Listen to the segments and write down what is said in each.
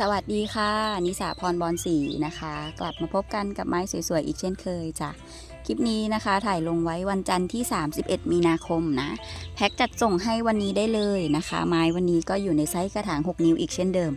สวัสดีค่ะ นิสาพรบอลสีนะคะ กลับมาพบกันกับไม้สวยๆ อีกเช่นเคยจ้ะคลิปนี้นะคะถ่ายลงไว้วันจันทร์ที่ 31 มีนาคมนะ แพ็คจัดส่งให้วันนี้ได้เลยนะคะ ไม้วันนี้ก็อยู่ในไซส์กระถาง 6 นิ้วอีกเช่นเดิม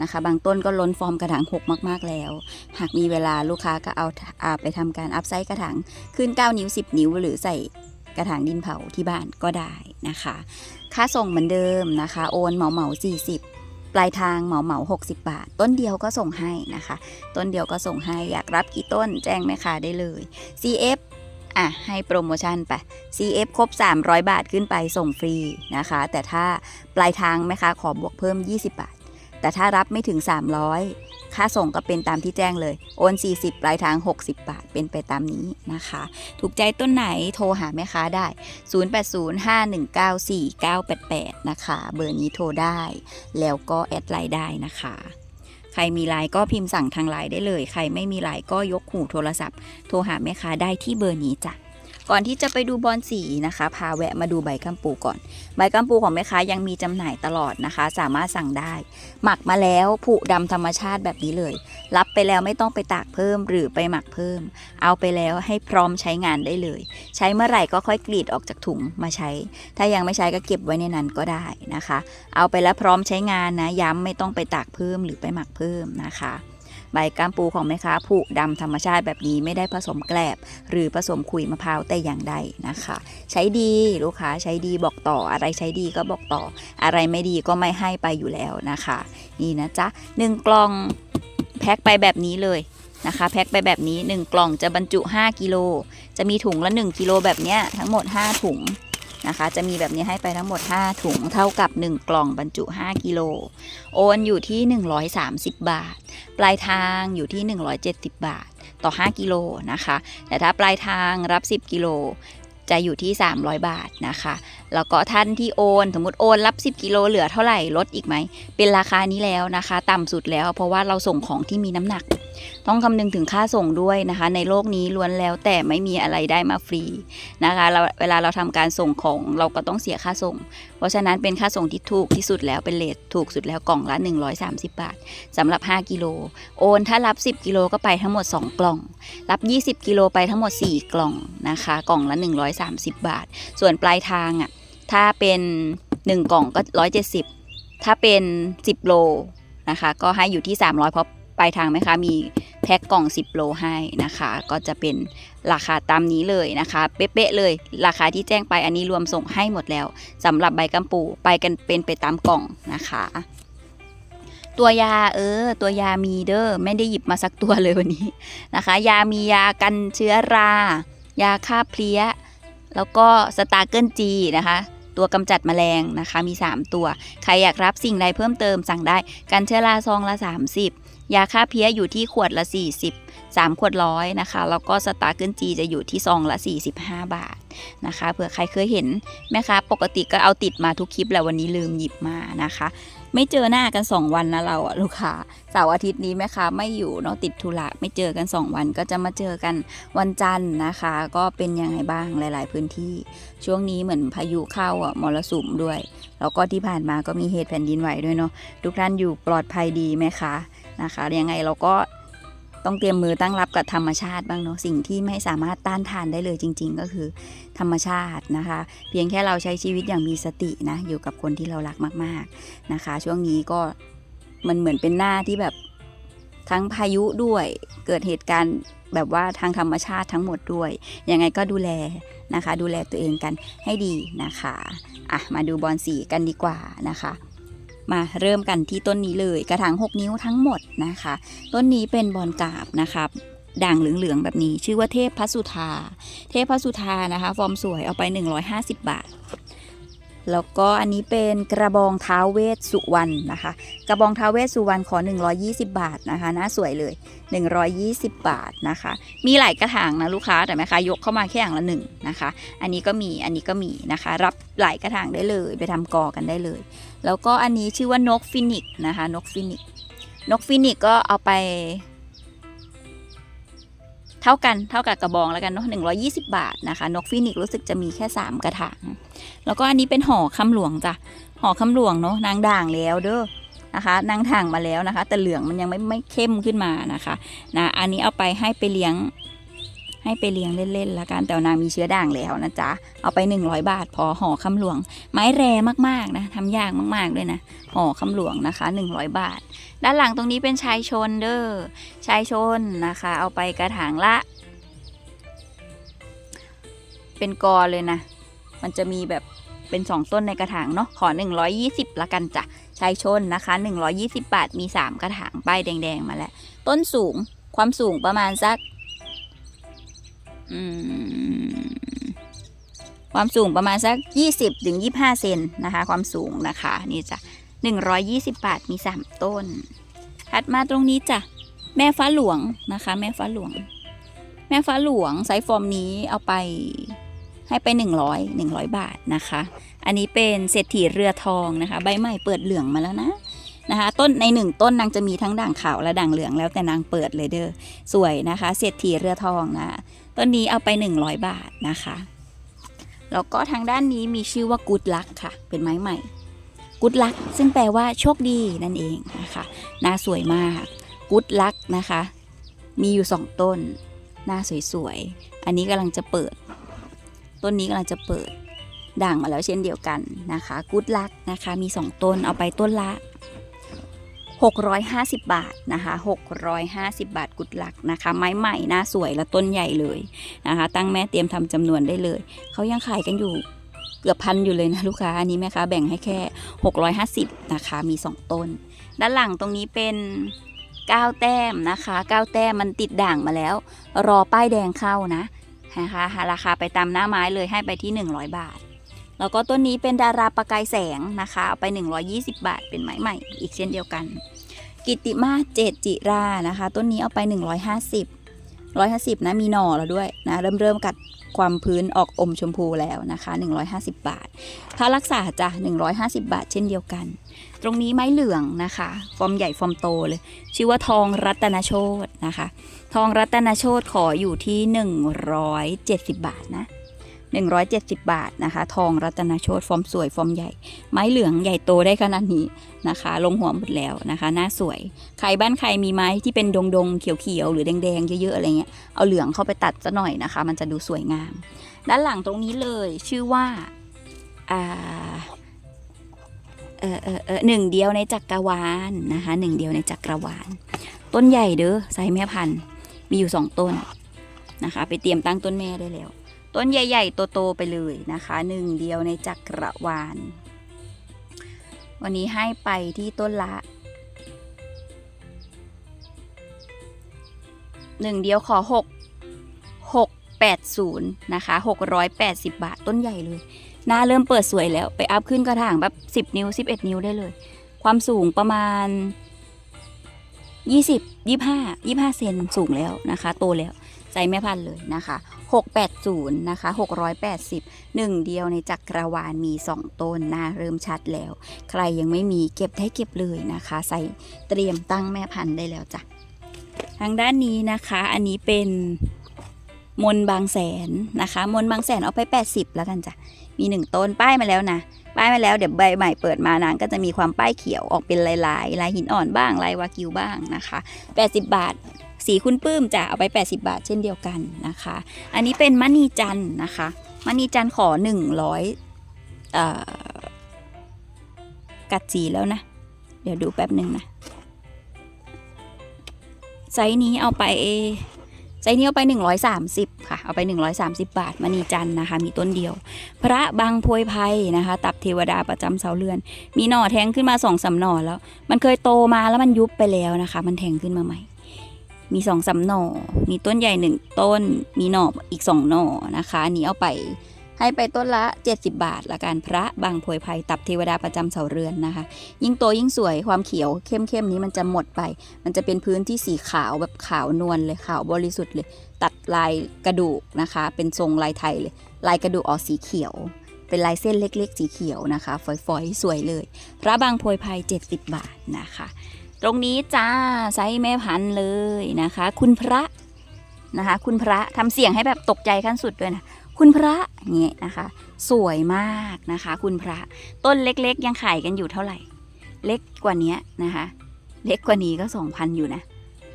นะคะ บางต้นก็ล้นฟอร์มกระถาง 6 มากๆแล้ว หากมีเวลาลูกค้าก็เอาอาไปทำการอัพไซส์กระถางขึ้น 9 นิ้ว 10 นิ้ว หรือใส่กระถางดินเผาที่บ้านก็ได้นะคะ ค่าส่งเหมือนเดิมนะคะ โอนเหมาเหมา40 ปลายทางเหมาเหมา60บาท ต้นเดียวก็ส่งให้นะคะ ต้นเดียวก็ส่งให้อยากรับกี่ต้นแจ้งแม่ค้าได้เลย CF อะให้โปรโมชั่นไป CF ครบ 300 บาทขึ้นไปส่งฟรีนะคะ แต่ถ้าปลายทางแม่ค้าขอบวกเพิ่ม 20 บาท แต่ถ้ารับไม่ถึง 300 ค่าส่งก็เป็นตามที่แจ้งเลย โอน 40 ปลายทาง 60 บาท เป็นไปตามนี้นะคะ ถูกใจต้นไหนโทรหาแม่ค้าได้ 0805194988 นะคะ เบอร์นี้โทรได้ แล้วก็แอดไลน์ได้นะคะใครมีไลน์ก็พิมพ์สั่งทางไลน์ได้เลย ใครไม่มีไลน์ก็ยกหูโทรศัพท์ โทรหาแม่ค้าได้ที่เบอร์นี้จ้ะ ก่อนที่จะไปดูบอลสีนะคะ พาแวะมาดูใบกัมปูก่อน ใบกัมปูของแม่ค้ายังมีจำหน่ายตลอดนะคะ สามารถสั่งได้ หมักมาแล้วผุดำธรรมชาติแบบนี้เลย รับไปแล้วไม่ต้องไปตากเพิ่มหรือไปหมักเพิ่ม เอาไปแล้วให้พร้อมใช้งานได้เลย ใช้เมื่อไหร่ก็ค่อยกรีดออกจากถุงมาใช้ ถ้ายังไม่ใช้ก็เก็บไว้ในนั้นก็ได้นะคะ เอาไปแล้วพร้อมใช้งานนะ ย้ำไม่ต้องไปตากเพิ่มหรือไปหมักเพิ่มนะคะ ใบก้ามปูของแม่ค้าผุดำธรรมชาติแบบนี้ไม่ได้ผสมแกลบ หรือผสมขุยมะพร้าวแต่อย่างใดนะคะ ใช้ดีลูกค้าใช้ดีบอกต่ออะไรใช้ดีก็บอกต่อ อะไรไม่ดีก็ไม่ให้ไปอยู่แล้วนะคะ นี่นะจ๊ะหนึ่งกล่องแพ็คไปแบบนี้เลยนะคะแพ็คไปแบบนี้ 1 กล่องจะบรรจุ 5 กิโล จะมีถุงละ 1 กิโลแบบเนี้ยทั้งหมด 5 ถุง นะคะ จะมีแบบนี้ให้ไปทั้งหมด 5 ถุงเท่ากับ 1 กล่องบรรจุ 5 กิโล โอนอยู่ที่ 130 บาท ปลายทางอยู่ที่ 170 บาท ต่อ 5 กิโลนะคะ แต่ถ้าปลายทางรับ 10 กิโลจะอยู่ที่ 300 บาทนะคะ แล้วก็ท่านที่โอน สมมติโอนรับ 10 กิโลเหลือเท่าไหร่ลดอีกไหม เป็นราคานี้แล้วนะคะ ต่ำสุดแล้วเพราะว่าเราส่งของที่มีน้ำหนัก ต้องคำนึงถึงค่าส่งด้วยนะคะ ในโลกนี้ล้วนแล้วแต่ไม่มีอะไรได้มาฟรีนะคะเราเวลาเราทำการส่งของเราก็ต้องเสียค่าส่ง เพราะฉะนั้นเป็นค่าส่งที่ถูกที่สุดแล้วเป็นเลทถูกสุดแล้วกล่องละ 130 บาทสำหรับ 5 กิโลโอนถ้ารับ 10 กิโลก็ไปทั้งหมด 2 กล่อง รับ 20 กิโลไปทั้งหมด 4 กล่องนะคะ กล่องละ 130 บาท ส่วนปลายทางอะถ้าเป็น 1 กล่องก็ 170 ถ้าเป็น 10 โลนะคะก็ให้อยู่ที่ 300เพราะ ปลายทางไหมคะมีแพ็คกล่อง 10 โลให้นะคะ ก็จะเป็นราคาตามนี้เลยนะคะ เป๊ะๆเลย ราคาที่แจ้งไปอันนี้รวมส่งให้หมดแล้วสำหรับใบกัมปูไปกันเป็นไปตามกล่องนะคะ ตัวยาเออ ตัวยามีเด้อไม่ได้หยิบมาสักตัวเลยวันนี้นะคะ ยามียากันเชื้อรา ยาฆ่าเพลี้ย แล้วก็สตาร์เกิลจีนะคะตัวกำจัดแมลงนะคะมี 3 ตัว ใครอยากรับสิ่งใดเพิ่มเติมสั่งได้ กันเชื้อราซองละ 30 ยาฆ่าเพี้ยอยู่ที่ขวดละ 40 3 ขวดร้อยนะคะ แล้วก็สตาร์เกิลจีจะอยู่ที่ซองละ 45 บาทนะคะเผื่อใครเคยเห็นแม่ค้าปกติก็เอาติดมาทุกคลิปแหละวันนี้ลืมหยิบมานะคะ ไม่เจอหน้ากัน 2 วันนะเราอะลูกค้าเสาร์อาทิตย์นี้แม่ค้าไม่อยู่เนาะติดธุระไม่เจอกัน 2 วันก็จะมาเจอกันวันจันทร์นะคะ ก็เป็นยังไงบ้างหลาย ๆ พื้นที่ ช่วงนี้เหมือนพายุเข้าอะมรสุมด้วย แล้วก็ที่ผ่านมาก็มีเหตุแผ่นดินไหวด้วยเนาะทุกท่านอยู่ปลอดภัยดีไหมคะ นะคะยังไงเราก็ต้องเตรียมมือตั้งรับกับธรรมชาติบ้างเนาะสิ่งที่ไม่สามารถต้านทานได้เลยจริง ๆ ก็คือธรรมชาตินะคะ เพียงแค่เราใช้ชีวิตอย่างมีสตินะอยู่กับคนที่เรารักมาก ๆนะคะ ช่วงนี้ก็มันเหมือนเป็นหน้าที่แบบทั้งพายุด้วยเกิดเหตุการณ์แบบว่าทางธรรมชาติทั้งหมดด้วย ยังไงก็ดูแลนะคะ ดูแลตัวเองกันให้ดีนะคะอะมาดูบอลสีกันดีกว่านะคะ มาเริ่มกันที่ต้นนี้เลยกระถาง 6 นิ้วทั้งหมดนะคะ ต้นนี้เป็นบอลกาบนะคะด่างเหลืองๆแบบนี้ ชื่อว่าเทพพระสุธา เทพพระสุธานะคะ ฟอร์มสวยเอาไป 150 บาท แล้วก็อันนี้เป็นกระบองท้าเวสสุวรรณนะคะ กระบองท้าเวสสุวรรณขอ 120 บาทนะคะน่าสวยเลย 120 บาทนะคะ มีหลายกระถางนะลูกค้าแต่แม่ค้ายกเข้ามาแค่อย่างละหนึ่งนะคะ อันนี้ก็มีอันนี้ก็มีนะคะ รับหลายกระถางได้เลย ไปทำกอกันได้เลย แล้วก็อันนี้ชื่อว่านกฟินิกนะคะนกฟินิกนกฟินิกก็เอาไป เท่ากันเท่ากับกระบองแล้วกันเนาะ120บาทนะคะ นกฟินิกรู้สึกจะมีแค่3กระถางแล้วก็อันนี้เป็นห่อคำหลวงจ้ะห่อคำหลวงเนาะนางด่างแล้วเด้อนะคะนางถ่างมาแล้วนะคะ แต่เหลืองมันยังไม่ไม่เข้มขึ้นมานะคะนะอันนี้เอาไปให้ไปเลี้ยง ให้ไปเลี้ยงเล่นๆละกันแต่ว่านางมีเชื้อด่างแล้วนะจ๊ะเอาไป 100 บาท พอห่อคำหลวง ไม้แรมากๆนะทำยากมากๆด้วยนะห่อคำหลวงนะคะ 100 บาท ด้านหลังตรงนี้เป็นชายชนเด้อชายชนนะคะ เอาไปกระถางละ เป็นกอเลยนะ มันจะมีแบบเป็น 2 ต้นในกระถางเนาะขอ 120 ละกันจ้ะชายชนนะคะ 120 บาทมี 3 กระถางป้ายแดง ๆ มาแล้ว ต้นสูงความสูงประมาณสัก ความสูงประมาณสัก 20ถึง25 เซนนะคะ ความสูงนะคะ นี่จ้ะ120 บาทมี 3 ต้น ถัดมาตรงนี้จ้ะ แม่ฟ้าหลวงนะคะ แม่ฟ้าหลวง แม่ฟ้าหลวงไซส์ฟอร์มนี้เอาไปให้ไป 100 100 บาทนะคะ อันนี้เป็นเศรษฐีเรือทองนะคะ ใบใหม่เปิดเหลืองมาแล้วนะ นะคะ ต้นในหนึ่งต้นนางจะมีทั้งด่างขาวและด่างเหลืองแล้วแต่นางเปิดเลยเด้อสวยนะคะเศรษฐีเรือทองนะต้นนี้เอาไป 100 บาทนะคะแล้วก็ทางด้านนี้มีชื่อว่ากุดลักค่ะ เป็นไม้ใหม่กุดลักซึ่งแปลว่าโชคดีนั่นเองนะคะหน้าสวยมากกุดลักนะคะ มีอยู่สองต้น หน้าสวยๆ อันนี้กำลังจะเปิด ต้นนี้กำลังจะเปิดด่างมาแล้วเช่นเดียวกันนะคะกูดลักนะคะ มี2ต้นเอาไปต้นละ 650 บาทนะคะ650 บาทกุดหลักนะคะ ไม้ใหม่หน้าสวยและต้นใหญ่เลยนะคะ ตั้งแม่เตรียมทำจำนวนได้เลย เขายังขายกันอยู่เกือบพันอยู่เลยนะลูกค้าอันนี้แม่ค้าแบ่งให้แค่ 650นะคะมี 2 ต้น ด้านหลังตรงนี้เป็น9แต้มนะคะ9แต้มมันติดด่างมาแล้ว รอป้ายแดงเข้านะนะคะราคาไปตามหน้าไม้เลยให้ไปที่ 100 บาท แล้วก็ต้นนี้เป็นดาราประกายแสงนะคะเอาไป 120 บาทเป็นไม้ใหม่ อีกเช่นเดียวกัน กิติมาเจดจิรานะคะ ต้นนี้เอาไป 150 150นะมีหน่อแล้วด้วยนะเริ่มเริ่มกัดความพื้นออกอมชมพูแล้วนะคะ 150 บาทค่ารักษาจ้ะ150 บาทเช่นเดียวกัน ตรงนี้ไม้เหลืองนะคะ ฟอร์มใหญ่ฟอร์มโตเลย ชื่อว่าทองรัตนโชตนะคะ ทองรัตนโชตขออยู่ที่ 170 บาทนะ 170 บาทนะคะ ทองรัตนโชตฟอร์มสวยฟอร์มใหญ่ ไม้เหลืองใหญ่โตได้ขนาดนี้นะคะ ลงหัวหมดแล้วนะคะหน้าสวย ใครบ้านใครมีไม้ที่เป็นดงดงๆเขียวๆหรือแดงๆเยอะๆอะไรเงี้ยเอาเหลืองเข้าไปตัดซะหน่อยนะคะ มันจะดูสวยงาม ด้านหลังตรงนี้เลยชื่อว่าอ่าเออเออเออหนึ่งเดียวในจักรวาลนะคะหนึ่งเดียวในจักรวาลต้นใหญ่เด้อไซส์แม่พันธุ์มีอยู่สองต้นนะคะ ไปเตรียมตั้งต้นแม่ได้แล้ว ต้นใหญ่ๆโตๆไปเลยนะคะหนึ่งเดียวในจักรวาล วันนี้ให้ไปที่ต้นละหนึ่งเดียวขอหกหกแปดศูนย์นะคะหกร้อยแปดสิบบาทต้นใหญ่เลยหน้าเริ่มเปิดสวยแล้วไปอัพขึ้นกระถางแบบ 10 นิ้ว 11 นิ้วได้เลย ความสูงประมาณ 20 25 25 เซนสูงแล้วนะคะ โตแล้ว ใจแม่พันธุ์เลยนะคะ 680 นะคะ 680หนึ่งเดียวในจักรวาลมี 2 ต้นน้าเริ่มชัดแล้ว ใครยังไม่มีเก็บได้เก็บเลยนะคะ ใส่เตรียมตั้งแม่พันธุ์ได้แล้วจ้ะทางด้านนี้นะคะอันนี้เป็นมนบางแสนนะคะ มนบางแสนเอาไป 80 แล้วกันจ้ะ มีหนึ่งต้นป้ายมาแล้วนะ ป้ายมาแล้วเดี๋ยวใบใหม่เปิดมานางก็จะมีความป้ายเขียวออกเป็นลายลายๆลายหินอ่อนบ้างลายวากิวบ้างนะคะ 80 บาท สีคุณปื้มจะเอาไป 80 บาทเช่นเดียวกันนะคะ อันนี้เป็นมณีจันนะคะมณีจันขอ 100อกัดสีแล้วนะ เดี๋ยวดูแป๊บหนึ่งนะไซส์นี้เอาไปไซส์นี้เอาไป 130 ค่ะ เอาไป 130 บาทมณีจันนะคะ มีต้นเดียว พระบางโพยภัยนะคะ ตับเทวดาประจำเสาเรือน มีหน่อแทงขึ้นมาสองสาหน่อแล้ว มันเคยโตมาแล้วมันยุบไปแล้วนะคะ มันแทงขึ้นมาใหม่ มีสองสาหน่อ มีต้นใหญ่หนึ่งต้น มีหน่ออีกสองหน่อนะคะอันนี้เอาไปให้ไปต้นละ 70 บาทละกันพระบางโพยภัยตับเทวดาประจำเสาเรือนนะคะ ยิ่งโตยิ่งสวยความเขียวเข้มๆนี้มันจะหมดไป มันจะเป็นพื้นที่สีขาวแบบขาวนวลเลยขาวบริสุทธิ์เลย ตัดลายกระดูกนะคะ เป็นทรงลายไทยเลย ลายกระดูกออกสีเขียว เป็นลายเส้นเล็กๆ สีเขียวนะคะ ฝอยๆ สวยเลย พระบางโพยภัย 70 บาทนะคะ ตรงนี้จ้าไซส์แม่พันธุ์เลยนะคะ คุณพระนะคะ คุณพระทำเสียงให้แบบตกใจขั้นสุดด้วยนะคุณพระเงี้ยนะคะ สวยมากนะคะ คุณพระต้นเล็กๆ ยังขายกันอยู่เท่าไหร่ เล็กกว่านี้นะคะ เล็กกว่านี้ก็2,000อยู่นะ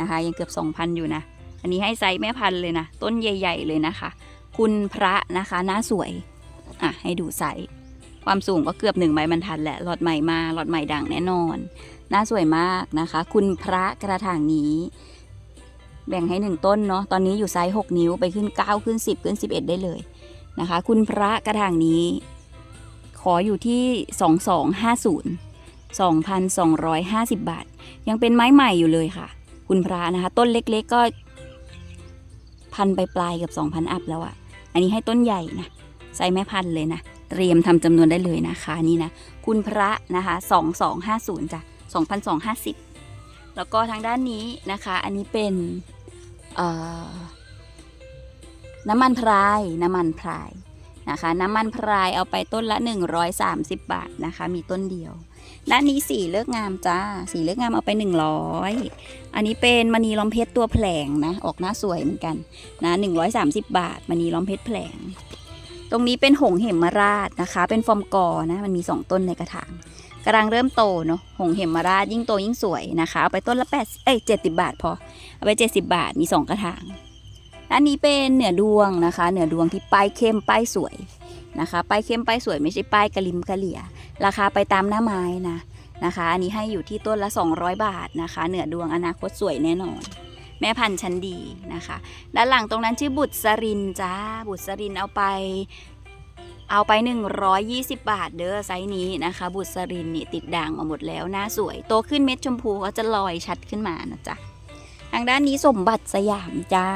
นะคะ ยังเกือบ2,000อยู่นะอันนี้ให้ไซส์แม่พันธุ์เลยนะต้นใหญ่ ๆ เลยนะคะ คุณพระนะคะหน้าสวยอะให้ดูไซส์ ความสูงก็เกือบหนึ่งใบบรรทัดแหละหลอดใหม่มาหลอดใหม่ดังแน่นอน หน้าสวยมากนะคะ คุณพระกระถางนี้ แบ่งให้หนึ่งต้นเนาะตอนนี้อยู่ไซส์6นิ้วไปขึ้น9ขึ้น10ขึ้น11ได้เลยนะคะ คุณพระกระถางนี้ ขออยู่ที่2250 2,250บาท ยังเป็นไม้ใหม่อยู่เลยค่ะ คุณพระนะคะ ต้นเล็กๆก็พันไปปลายกับ2,000อัพแล้วอะอันนี้ให้ต้นใหญ่นะไซส์แม่พันเลยนะ เตรียมทำจำนวนได้เลยนะคะนี่นะคุณพระนะคะ2250จ้ะ2,250 แล้วก็ทางด้านนี้นะคะ อันนี้เป็นน้ำมันพรายน้ำมันพรายนะคะ น้ำมันพรายเอาไปต้นละ 130 บาทนะคะ มีต้นเดียวด้านนี้สีเลือกงามจ้า สีเลือกงามเอาไป 100 อันนี้เป็นมณีล้อมเพชรตัวแผลงนะ ออกหน้าสวยเหมือนกันนะ130 บาทมณีล้อมเพชรแผลง ตรงนี้เป็นหงเหมมาราชนะคะ เป็นฟอร์มกอนะ มันมี 2 ต้นในกระถางกำลังเริ่มโตเนาะหงเหมมาราชยิ่งโตยิ่งสวยนะคะ เอาไปต้นละ8เอ้ย70บาทพอ เอาไป70บาท มี 2 กระถางด้านนี้เป็นเหนือดวงนะคะ เหนือดวงที่ป้ายเข้มป้ายสวยนะคะ ป้ายเข้มป้ายสวยไม่ใช่ป้ายกระลิมกระเหลี่ย ราคาไปตามหน้าไม้นะนะคะ อันนี้ให้อยู่ที่ต้นละ 200 บาทนะคะ เหนือดวงอนาคตสวยแน่นอน แม่พันธุ์ชั้นดีนะคะ ด้านหลังตรงนั้นชื่อบุตรสรินจ้า บุตรสรินเอาไปเอาไป 120 บาทเด้อไซส์นี้นะคะ บุตรสรินนี่ติดด่างมาหมดแล้วหน้าสวย โตขึ้นเม็ดชมพูก็จะลอยชัดขึ้นมานะจ๊ะทางด้านนี้สมบัติสยามจ้า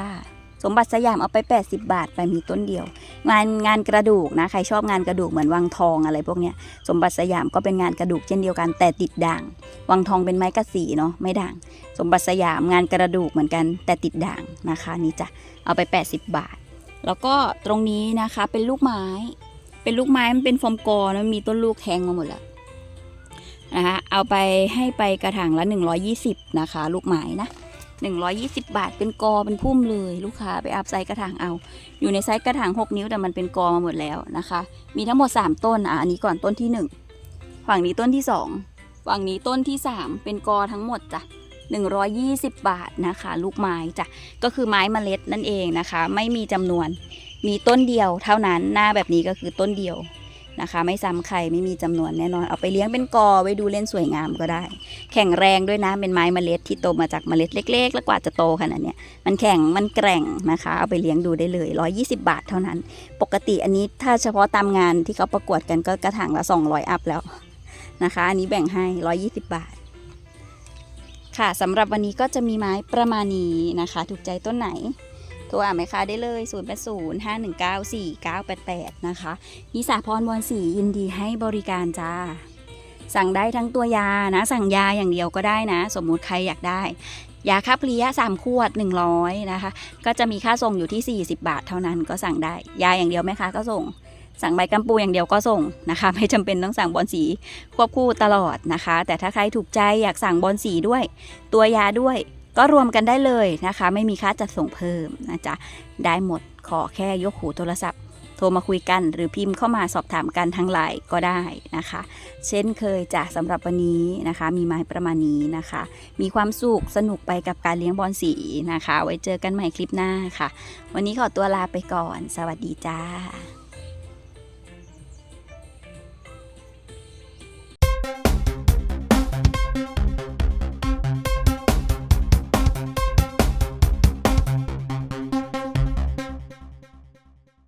สมบัติสยามเอาไป 80 บาทไปมีต้นเดียว งานงานกระดูกนะใครชอบงานกระดูกเหมือนวังทองอะไรพวกเนี้ยสมบัติสยามก็เป็นงานกระดูกเช่นเดียวกันแต่ติดด่าง วังทองเป็นไม้กระสีเนาะไม่ด่าง สมบัติสยามงานกระดูกเหมือนกันแต่ติดด่างนะคะนี่จ้ะเอาไป 80 บาท แล้วก็ตรงนี้นะคะเป็นลูกไม้ เป็นลูกไม้มันเป็นฟอร์มกอนะมีต้นลูกแทงมาหมดแล้วนะคะเอาไปให้ไปกระถางละ 120 นะคะ ลูกไม้นะ 120 บาทเป็นกอเป็นพุ่มเลย ลูกค้าไปอัพไซส์กระถางเอา อยู่ในไซส์กระถาง 6 นิ้วแต่มันเป็นกอมาหมดแล้วนะคะ มีทั้งหมด 3 ต้นอะอันนี้ก่อนต้นที่ 1 ฝั่งนี้ต้นที่ 2 ฝั่งนี้ต้นที่ 3 เป็นกอทั้งหมดจ้ะ120 บาทนะคะ ลูกไม้จ้ะก็คือไม้เมล็ดนั่นเองนะคะ ไม่มีจำนวนมีต้นเดียวเท่านั้นหน้าแบบนี้ก็คือต้นเดียว นะคะ ไม่ซ้ำใครไม่มีจำนวนแน่นอนเอาไปเลี้ยงเป็นกอไว้ดูเล่นสวยงามก็ได้ แข็งแรงด้วยนะเป็นไม้เมล็ดที่โตมาจากเมล็ดเล็ก ๆ แล้วกว่าจะโตขนาดเนี้ยมันแข็งมันแกร่งนะคะ เอาไปเลี้ยงดูได้เลย 120 บาทเท่านั้น ปกติอันนี้ถ้าเฉพาะตามงานที่เขาประกวดกันก็กระถางละ 200 อัพแล้วนะคะ อันนี้แบ่งให้ 120 บาท ค่ะสำหรับวันนี้ก็จะมีไม้ประมาณนี้นะคะ ถูกใจต้นไหน โทรอ่านไหมคะได้เลย 0 8 0 5 1 9 4 9 8 8 นะคะ นิสาพรวอนศรียินดีให้บริการจ้า สั่งได้ทั้งตัวยานะ สั่งยาอย่างเดียวก็ได้นะ สมมุติใครอยากได้ ยาคาเพลีย3ขวด 100 นะคะ ก็จะมีค่าส่งอยู่ที่ 40 บาทเท่านั้นก็สั่งได้ ยาอย่างเดียวไหมคะก็ส่งสั่งใบกัมปูอย่างเดียวก็ส่งนะคะ ไม่จำเป็นต้องสั่งบอลสีควบคู่ตลอดนะคะ แต่ถ้าใครถูกใจอยากสั่งบอลสีด้วย ตัวยาด้วย ก็รวมกันได้เลยนะคะ ไม่มีค่าจัดส่งเพิ่มนะจ๊ะได้หมดขอแค่ยกหูโทรศัพท์ โทรมาคุยกัน หรือพิมพ์เข้ามาสอบถามกันทางไลน์ก็ได้นะคะ เช่นเคยจ้ะสำหรับวันนี้นะคะ มีไม้ประมาณนี้นะคะ มีความสุขสนุกไปกับการเลี้ยงบอลสีนะคะ ไว้เจอกันใหม่คลิปหน้าค่ะ วันนี้ขอตัวลาไปก่อน สวัสดีจ้า